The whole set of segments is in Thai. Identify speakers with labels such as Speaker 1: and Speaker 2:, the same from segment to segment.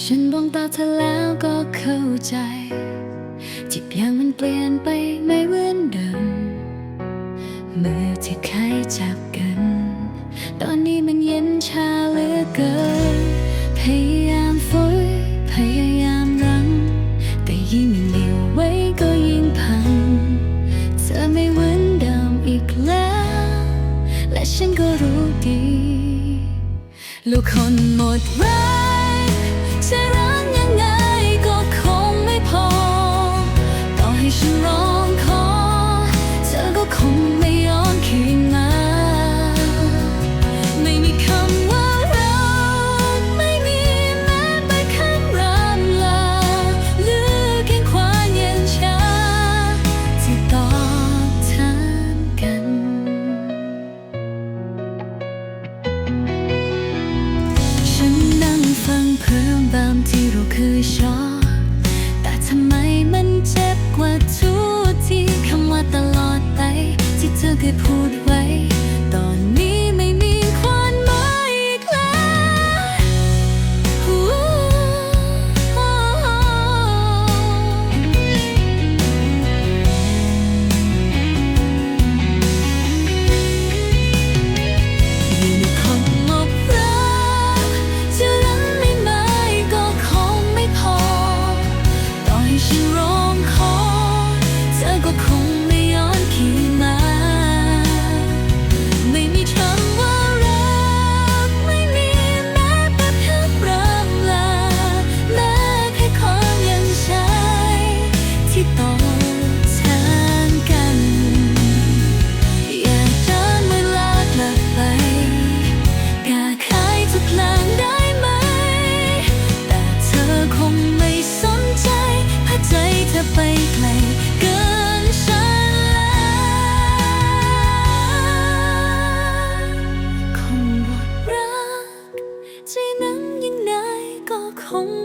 Speaker 1: ฉันมองตาเธอแล้วก็เข้าใจจิตเพีงมันเปลี่ยนไปไม่เหมือนเดิมเมื่อที่เคยจับกัน ตอนนี้มันเย็นชาเหลือเกิน พยายามฝืนพยายามรั้งแต่ยิ่งเหนียวไว้ก็ยิ่งพัง เธอไม่เหมือนเดิมอีกแล้ว และฉันก็รู้ดี ลูกคนหมดรัก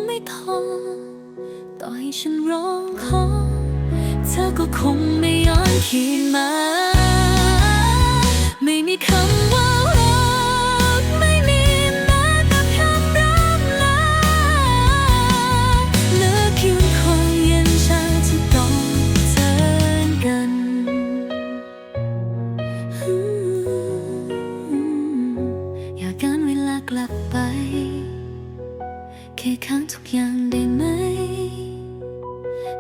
Speaker 1: ไม่พอ ต่อให้ฉันร้องขอ เธอก็คงไม่ย้อนคืนมา ไม่มีคำ ค่ข้างทุกอย่างได้ไหม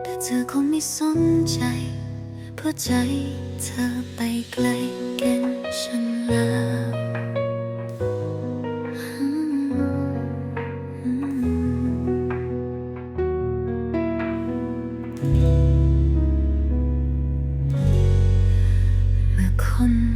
Speaker 1: แต่เธอคงไม่สนใจ เพราะใจเธอไปไกลเกินฉันแล้วเม่คน